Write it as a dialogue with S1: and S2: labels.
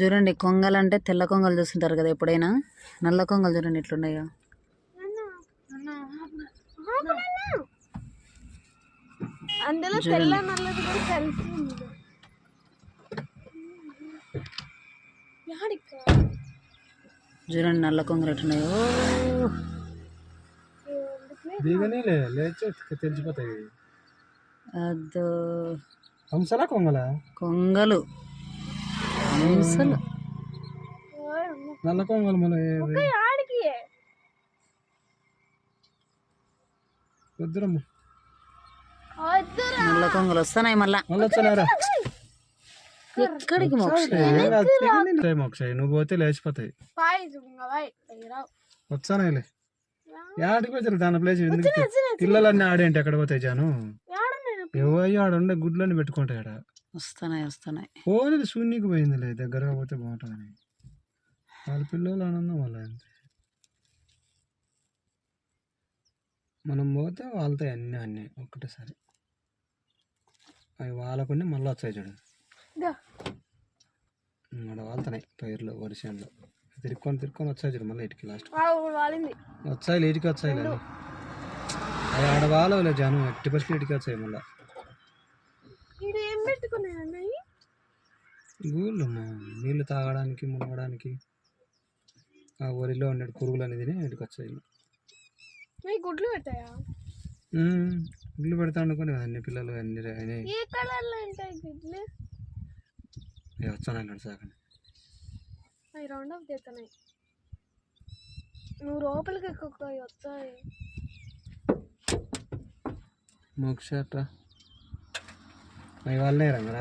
S1: చూడండి కొంగలు అంటే తెల్ల కొంగలు చూస్తుంటారు కదా ఎప్పుడైనా? నల్ల కొంగలు చూడండి ఎట్లున్నాయో.
S2: అందులో తెల్ల నల్లది కూడా కలిసి ఉంది. యాడికా?
S1: చూడండి నల్ల కొంగలు ఎట్లున్నాయో.
S3: తెలిసిపోతాయి.
S1: అదో.
S3: కొంగలా. నల్ల కొంగలు మన వద్దురమ్మ
S1: నల్ల కొంగలు వస్తున్నాయి మళ్ళా. ఎక్కడికి మోక్ష?
S3: మోక్షయ్య నువ్వు పోతే లేచిపోతాయి. వచ్చానాయిలే. యాడికి వచ్చారు దాని ప్లేస్ పిల్లలన్నీ ఆడేంటి? ఎక్కడ పోతాయి జాను? ఎవయ్యో ఆడ ఉండే గుడ్లన్నీ పెట్టుకుంటాయి ఆడ
S1: వస్తున్నాయి వస్తున్నాయి.
S3: పోనీ శూన్యకి పోయిందిలే. దగ్గరగా పోతే బాగుంటుందని. వాళ్ళ పిల్లలు ఆనందం వాళ్ళ అంతే. మనం పోతే వాళ్ళతో అన్నీ అన్నీ ఒక్కటేసారి. అవి వాళ్ళకుండా మళ్ళీ వచ్చాయి చూడు. ఆడ వాళ్తున్నాయి పైర్లు వరిసేన్లో. తిరుక్కొని తిరుక్కొని వచ్చాయి చూడు మళ్ళీ ఇటుకి లాస్ట్ వచ్చాయి ఇటుకి వచ్చాయి లేదు అవి ఆడ వాళ్ళలే జాను ఎట్టి పరిస్థితి ఇటుకి వచ్చాయి మళ్ళీ.
S2: ఏం పెట్టుకున్నాయి అన్నయ్య?
S3: గూళ్ళు అమ్మా. నీళ్ళు తాగడానికి మునగడానికి. ఆ వరిలో ఉండే పురుగులు అనేది ఇటుకి వచ్చాయి
S2: మీ గుడ్లు పెట్టాయా
S3: గుడ్లు పెడతా అనుకుని అన్ని పిల్లలు అన్ని అయినాయి
S2: ఏ కలర్లో ఉంటాయి గుడ్లు?
S3: వచ్చాను అన్నాడు సాగండి
S2: అవి రౌండ్ ఆఫ్ చేస్తున్నాయి నువ్వు లోపలికి ఎక్కువ వస్తాయి.
S3: మోక్ష అవి వాళ్ళనే రంగరా